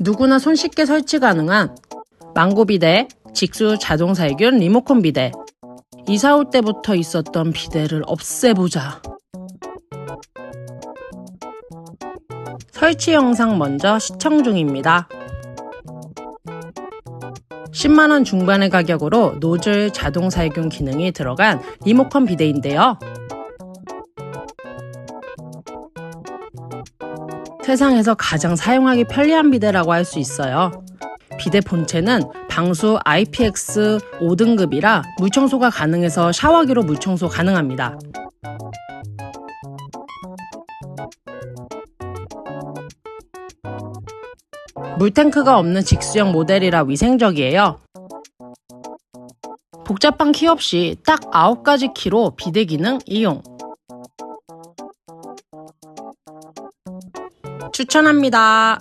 누구나 손쉽게 설치 가능한 망고 비데, 직수 자동 살균 리모컨 비데. 이사 올 때부터 있었던 비데를 없애보자. 설치 영상 먼저 시청 중입니다. 10만원 중반의 가격으로 노즐 자동 살균 기능이 들어간 리모컨 비데인데요. 세상에서 가장 사용하기 편리한 비데라고 할 수 있어요. 비데 본체는 방수 IPX 5등급이라 물청소가 가능해서 샤워기로 물청소 가능합니다. 물탱크가 없는 직수형 모델이라 위생적이에요. 복잡한 키 없이 딱 9가지 키로 비대 기능 이용. 추천합니다.